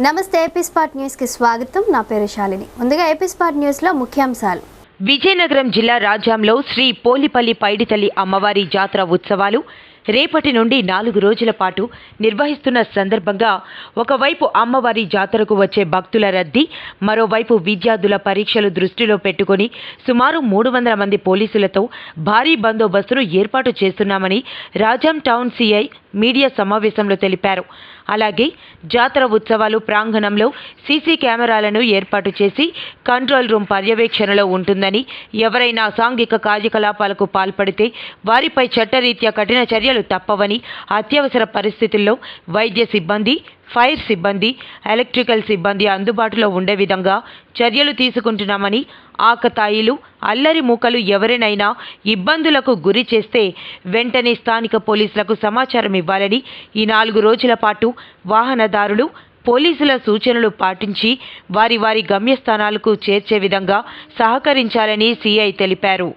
నమస్తే AP spot న్యూస్కి స్వాగతం. నా పేరు శాలిని. ముందుగా ఏపీ స్పాట్ న్యూస్లో ముఖ్యాంశాలు. విజయనగరం జిల్లా రాజ్యాంలో శ్రీ పోలిపల్లి పైడితల్లి అమ్మవారి జాతర ఉత్సవాలు రేపటి నుండి నాలుగు రోజుల పాటు నిర్వహిస్తున్న సందర్భంగా ఒకవైపు అమ్మవారి జాతరకు వచ్చే భక్తుల రద్దీ మరోవైపు విద్యార్థుల పరీక్షలు దృష్టిలో పెట్టుకుని సుమారు మూడు వందల మంది పోలీసులతో భారీ బందోబస్తును ఏర్పాటు చేస్తున్నామని రాజాం టౌన్ సిఐ మీడియా సమావేశంలో తెలిపారు. అలాగే జాతర ఉత్సవాలు ప్రాంగణంలో సీసీ కెమెరాలను ఏర్పాటు చేసి కంట్రోల్ రూమ్ పర్యవేక్షణలో ఉంటుందని ఎవరైనా అసాంఘిక కార్యకలాపాలకు పాల్పడితే వారిపై చట్టరీత్యా కఠిన చర్యలు తప్పవని అత్యవసర పరిస్థితుల్లో వైద్య సిబ్బంది ఫైర్ సిబ్బంది ఎలక్ట్రికల్ సిబ్బంది అందుబాటులో ఉండే విధంగా చర్యలు తీసుకుంటున్నామని ఆకతాయిలు అల్లరి మూకలు ఎవరినైనా ఇబ్బందులకు గురి చేస్తే వెంటనే స్థానిక పోలీసులకు సమాచారం ఇవ్వాలని ఈ నాలుగు రోజుల పాటు వాహనదారులు పోలీసుల సూచనలు పాటించి వారి వారి గమ్యస్థానాలకు చేర్చే విధంగా సహకరించాలని సిఐ తెలిపారు.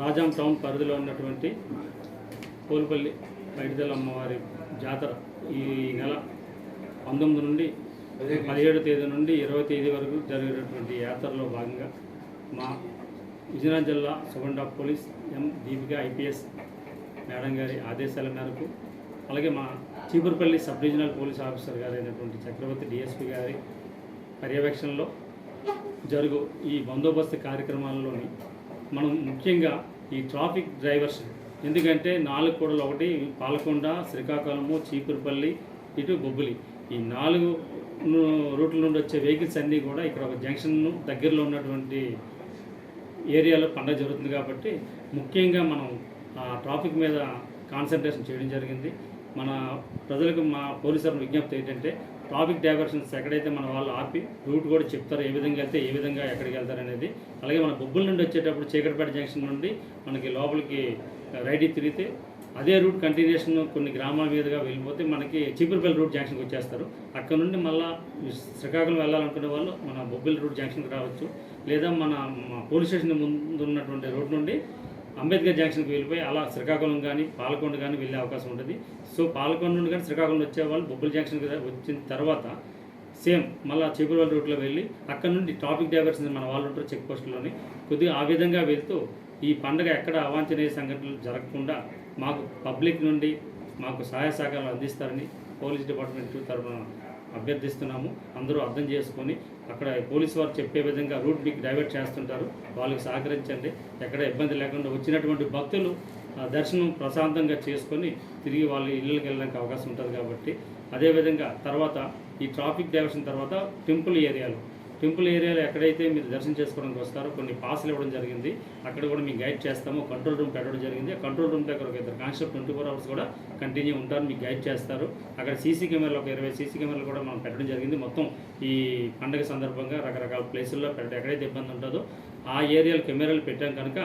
రాజాం టౌన్ పరిధిలో ఉన్నటువంటి పోలుపల్లి పైడిదల అమ్మవారి జాతర ఈ నెల పంతొమ్మిది నుండి పదిహేడు తేదీ నుండి ఇరవై తేదీ వరకు జరిగేటటువంటి యాత్రలో భాగంగా మా విజయనగరం జిల్లా సుగండ police M Deepika IPS madam గారి ఆదేశాల మేరకు అలాగే మా Cheepurupalli sub regional police officer గారైనటువంటి Chakravarthi DSP గారి పర్యవేక్షణలో జరుగు ఈ బందోబస్తు కార్యక్రమాల్లోని మనం ముఖ్యంగా ఈ ట్రాఫిక్ డ్రైవర్స్ ఎందుకంటే నాలుగు కూడలు ఒకటి పాలకొండ శ్రీకాకుళము చీపురుపల్లి ఇటు బొబ్బులి. ఈ నాలుగు రూట్ల నుండి వచ్చే వెహికల్స్ అన్నీ కూడా ఇక్కడ ఒక జంక్షన్ దగ్గరలో ఉన్నటువంటి ఏరియాలో పండగ జరుగుతుంది కాబట్టి ముఖ్యంగా మనం ఆ ట్రాఫిక్ మీద కాన్సన్ట్రేషన్ చేయడం జరిగింది. మన ప్రజలకు మా పోలీసుల విజ్ఞప్తి ఏంటంటే ట్రాఫిక్ డైవర్షన్స్ ఎక్కడైతే మన వాళ్ళు ఆపి రూట్ కూడా చెప్తారు ఏ విధంగా వెళ్తే ఏ విధంగా ఎక్కడికి వెళ్తారు అనేది. అలాగే మన బొబ్బుల నుండి వచ్చేటప్పుడు చీకటిపేట జంక్షన్ నుండి మనకి లోపలికి రైడీ తిరిగితే అదే రూట్ కంటిన్యూషన్ కొన్ని గ్రామాల మీదుగా వెళ్ళిపోతే మనకి చీపురుపల్లి రూట్ జంక్షన్కి వచ్చేస్తారు. అక్కడ నుండి మళ్ళీ శ్రీకాకుళం వెళ్ళాలనుకునే వాళ్ళు మన బొబ్బిలి రూట్ జంక్షన్కి రావచ్చు. లేదా మన మన పోలీస్ స్టేషన్ ముందు ఉన్నటువంటి రోడ్ నుండి అంబేద్కర్ జంక్షన్కి వెళ్ళిపోయి అలా శ్రీకాకుళం కానీ పాలకొండ కానీ వెళ్ళే అవకాశం ఉంటుంది. సో పాలకొండ నుండి కానీ శ్రీకాకుళం వచ్చే వాళ్ళు బొబ్బిలి జంక్షన్కి వచ్చిన తర్వాత సేమ్ మళ్ళీ చీపురుపల్లి రూట్లో వెళ్ళి అక్కడ నుండి ట్రాఫిక్ డైవర్షన్ మన వాళ్ళు ఉంటారు చెక్ పోస్టులోని కొద్దిగా ఆ విధంగా వెళ్తూ ఈ పండుగ ఎక్కడ అవాంఛనీయ సంఘటనలు జరగకుండా మాకు పబ్లిక్ నుండి మాకు సహాయ సహకారాలు అందిస్తారని పోలీస్ డిపార్ట్మెంట్ తరఫున అభ్యర్థిస్తున్నాము. అందరూ అర్థం చేసుకొని అక్కడ పోలీస్ వారు చెప్పే విధంగా రూట్ మీకు డైవర్ట్ చేస్తుంటారు. వాళ్ళకి సహకరించండి. ఎక్కడ ఇబ్బంది లేకుండా వచ్చినటువంటి భక్తులు ఆ దర్శనం ప్రశాంతంగా చేసుకొని తిరిగి వాళ్ళ ఇళ్ళకి వెళ్ళడానికి అవకాశం ఉంటుంది కాబట్టి అదేవిధంగా తర్వాత ఈ ట్రాఫిక్ డైవర్షన్ తర్వాత టెంపుల్ ఏరియాలో టెంపుల్ ఏరియాలో ఎక్కడైతే మీరు దర్శనం చేసుకోవడానికి వస్తారో కొన్ని పాసులు ఇవ్వడం జరిగింది. అక్కడ కూడా మీకు గైడ్ చేస్తాము. కంట్రోల్ రూమ్ పెట్టడం జరిగింది. ఆ కంట్రోల్ రూమ్ దగ్గర ఒక ఇద్దరు కానిస్టేబుల్ ట్వంటీ ఫోర్ అవర్స్ కూడా కంటిన్యూ ఉంటారు. మీకు గైడ్ చేస్తారు. అక్కడ సీసీ కెమెరాలు ఒక ఇరవై సీసీ కెమెరాలు కూడా మనం పెట్టడం జరిగింది. మొత్తం ఈ పండగ సందర్భంగా రకరకాల ప్లేసుల్లో పెట్టడం ఎక్కడైతే ఇబ్బంది ఉంటుందో ఆ ఏరియాలో కెమెరాలు పెట్టాం కనుక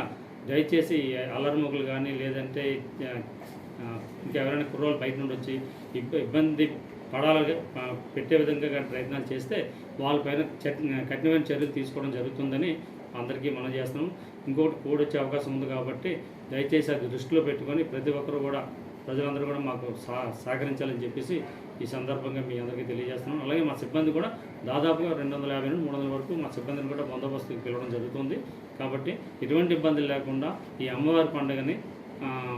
దయచేసి అల్లరిమొగులు కానీ లేదంటే ఇంకెవరైనా కుర్రోళ్ళు బయట నుండి వచ్చి ఇబ్బంది పడాలు పెట్టే విధంగా కానీ ప్రయత్నాలు చేస్తే వాళ్ళపైన కఠినమైన చర్యలు తీసుకోవడం జరుగుతుందని అందరికీ మనం చేస్తున్నాం. ఇంకొకటి కోడ్ వచ్చే అవకాశం ఉంది కాబట్టి దయచేసి అది దృష్టిలో పెట్టుకొని ప్రతి ఒక్కరు కూడా ప్రజలందరూ కూడా మాకు సహ సహకరించాలని చెప్పేసి ఈ సందర్భంగా మీ అందరికీ తెలియజేస్తున్నాం. అలాగే మా సిబ్బంది కూడా దాదాపుగా రెండు వందల యాభై నుండి మూడు వందల వరకు మా సిబ్బందిని కూడా బందోబస్తుకి పిలవడం జరుగుతుంది. కాబట్టి ఎటువంటి ఇబ్బందులు లేకుండా ఈ అమ్మవారి పండుగని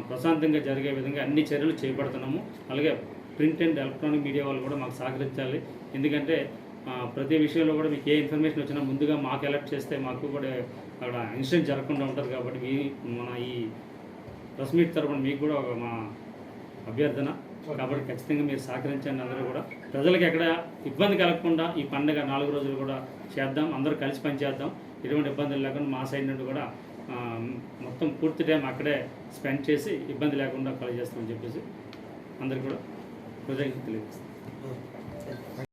ప్రశాంతంగా జరిగే విధంగా అన్ని చర్యలు చేపడుతున్నాము. అలాగే ప్రింట్ అండ్ ఎలక్ట్రానిక్ మీడియా వాళ్ళు కూడా మాకు సహకరించాలి. ఎందుకంటే ప్రతి విషయంలో కూడా మీకు ఏ ఇన్ఫర్మేషన్ వచ్చినా ముందుగా మాకు అలర్ట్ చేస్తే మాకు కూడా అక్కడ ఇన్సిడెంట్ జరగకుండా ఉంటుంది కాబట్టి మీ మన ఈ ప్రెస్ మీట్ తరపున మీకు కూడా ఒక మా అభ్యర్థన. కాబట్టి ఖచ్చితంగా మీరు సహకరించండి అందరూ కూడా. ప్రజలకు ఎక్కడ ఇబ్బంది కలగకుండా ఈ పండుగ నాలుగు రోజులు కూడా చేద్దాం. అందరూ కలిసి పనిచేద్దాం ఎటువంటి ఇబ్బందులు లేకుండా మా సైడ్ నుండి కూడా మొత్తం పూర్తి టైం అక్కడే స్పెండ్ చేసి ఇబ్బంది లేకుండా కలిగేస్తామని చెప్పేసి అందరికీ కూడా కృతజ్ఞతలు తెలియజేస్తాను